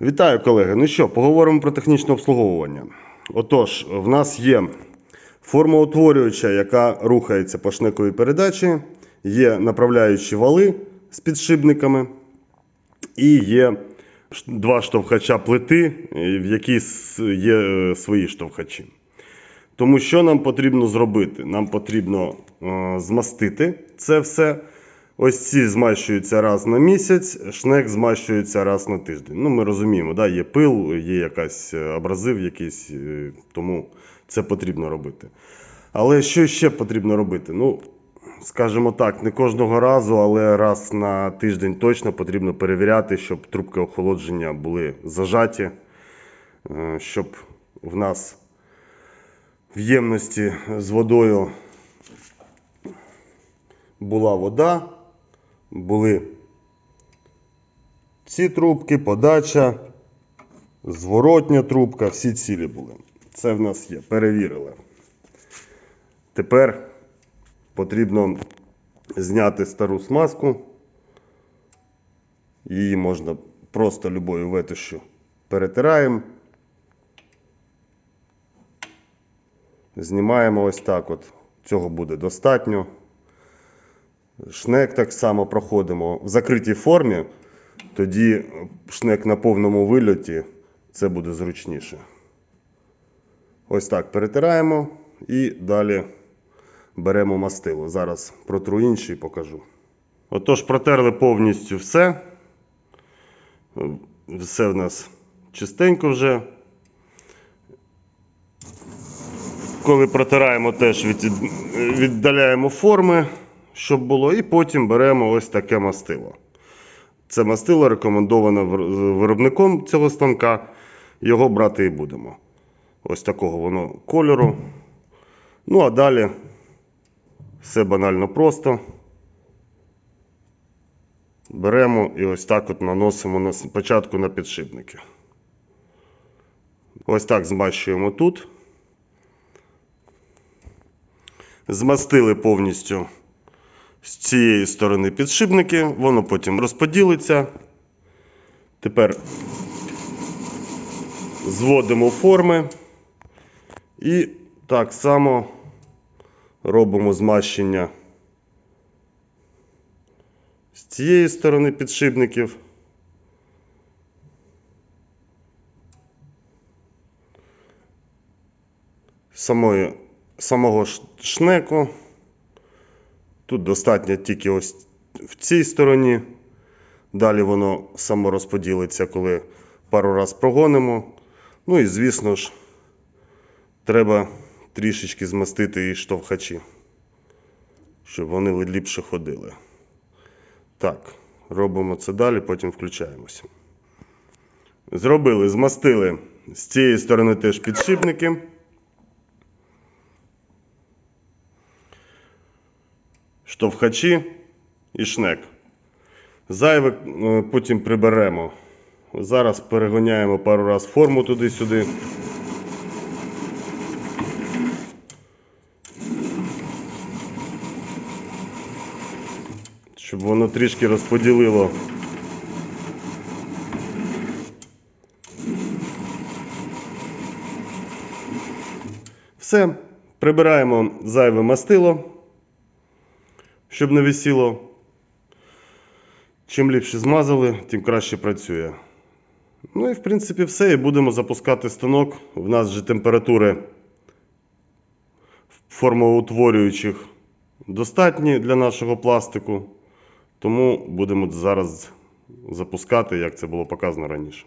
Вітаю, колеги. Ну що, поговоримо про технічне обслуговування. Отож, в нас є формоутворююча, яка рухається по шнековій передачі, є направляючі вали з підшипниками, і є два штовхача плити, е, в які є е, свої штовхачі. Тому що нам потрібно зробити? Нам потрібно е, змастити це все. Ось ці змащуються раз на місяць, шнек змащується раз на тиждень. Ну, ми розуміємо, да, є пил, є якась е, абразив якийсь, е, тому це потрібно робити. Але що ще потрібно робити? Ну, скажімо так, не кожного разу, але раз на тиждень точно потрібно перевіряти, щоб трубки охолодження були зажаті, е, щоб в нас в ємності з водою була вода, були ці трубки, подача, зворотня трубка, всі цілі були. Це в нас є, перевірили. Тепер потрібно зняти стару смазку. Її можна просто любою ветошю перетираємо. Знімаємо ось так от. Цього буде достатньо. Шнек так само проходимо в закритій формі, тоді шнек на повному вильоті це буде зручніше. Ось так перетираємо і далі беремо мастило. Зараз протру інший покажу. Отож, протерли повністю все. Все в нас чистенько вже. Коли протираємо, теж віддаляємо форми, щоб було, і потім беремо ось таке мастило. Це мастило рекомендоване виробником цього станка. Його брати і будемо. Ось такого воно кольору. Ну, а далі все банально просто. Беремо і ось так от наносимо на, спочатку на підшипники. Ось так змащуємо тут. Змастили повністю з цієї сторони підшипники, воно потім розподілиться. Тепер зводимо форми і так само робимо змащення з цієї сторони підшипників. Самого шнеку. Тут достатньо тільки ось в цій стороні. Далі воно само розподілиться, коли пару раз прогонимо. Ну і, звісно ж, треба трішечки змастити і штовхачі, щоб вони ліпше ходили. Так, робимо це далі, потім включаємося. Зробили, змастили з цієї сторони теж підшипники. Штовхачі і шнек. Зайве е, потім приберемо. Зараз перегоняємо пару раз форму туди-сюди. Щоб воно трішки розподілило. Все, прибираємо зайве мастило щоб не висіло. Чим ліпше змазали, тим краще працює. Ну і в принципі все. І будемо запускати станок. В нас же температури формоутворюючих достатні для нашого пластику. Тому будемо зараз запускати, як це було показано раніше.